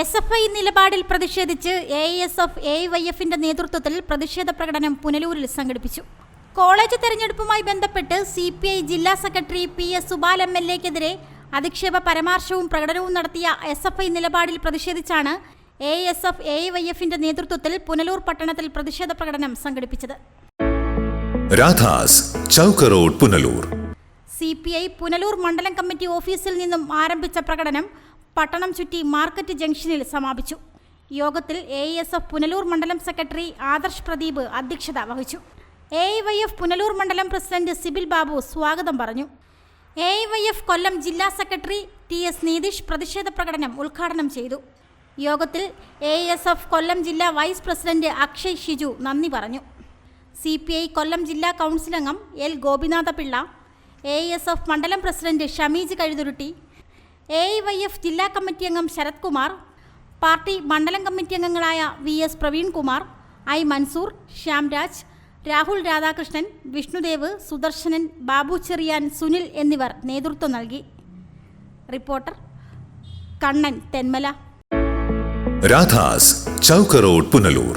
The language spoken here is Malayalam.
എസ് എഫ് ഐ നിലപാടിൽ പ്രതിഷേധിച്ച് A S F A Y എഫിന്റെ നേതൃത്വത്തിൽ പ്രതിഷേധ പ്രകടനം പുനലൂരിൽ സംഘടിപ്പിച്ചു. കോളേജ് തെരഞ്ഞെടുപ്പുമായി ബന്ധപ്പെട്ട് സി പി ഐ ജില്ലാ secretary P S Subal M L എക്കെതിരെ അധിക്ഷേപ പരാമർശവും പ്രകടനവും നടത്തിയ എസ് എഫ് ഐ നിലപാടിൽ പ്രതിഷേധിച്ചാണ് A S F A Y എഫിന്റെ നേതൃത്വത്തിൽ പുനലൂർ പട്ടണത്തിൽ പ്രതിഷേധ പ്രകടനം സംഘടിപ്പിച്ചത്. രാധാസ് ചൗക്കറോഡ് പുനലൂർ. പി ഐ പുനലൂർ മണ്ഡലം കമ്മിറ്റി ഓഫീസിൽ നിന്നും ആരംഭിച്ച പ്രകടനം പട്ടണം ചുറ്റി മാർക്കറ്റ് ജംഗ്ഷനിൽ സമാപിച്ചു. യോഗത്തിൽ എ എസ് എഫ് പുനലൂർ മണ്ഡലം സെക്രട്ടറി ആദർശ് പ്രദീപ് അധ്യക്ഷത വഹിച്ചു. എ വൈ എഫ് പുനലൂർ മണ്ഡലം പ്രസിഡന്റ് സിബിൽ ബാബു സ്വാഗതം പറഞ്ഞു. എ വൈ എഫ് കൊല്ലം ജില്ലാ സെക്രട്ടറി ടി എസ് നീതീഷ് പ്രതിഷേധ പ്രകടനം ഉദ്ഘാടനം ചെയ്തു. യോഗത്തിൽ എ എസ് എഫ് കൊല്ലം ജില്ലാ വൈസ് പ്രസിഡന്റ് അക്ഷയ് ഷിജു നന്ദി പറഞ്ഞു. സി പി ഐ കൊല്ലം ജില്ലാ കൗൺസിൽ അംഗം L Gopinathapillai A S F മണ്ഡലം president Shameej Kazhuthurutty A Y F ജില്ലാ കമ്മിറ്റി അംഗം ശരത് കുമാർ പാർട്ടി മണ്ഡലം കമ്മിറ്റി അംഗങ്ങളായ V S Praveenkumar I Mansoor Shyamraj Rahul Radhakrishnan Vishnudev Sudarsanan Babu Cherian Sunil എന്നിവർ നേതൃത്വം നൽകി റിപ്പോർട്ടർ കണ്ണൻ തെന്മല രാധാസ് ചൗക്കറോഡ് പുനലൂർ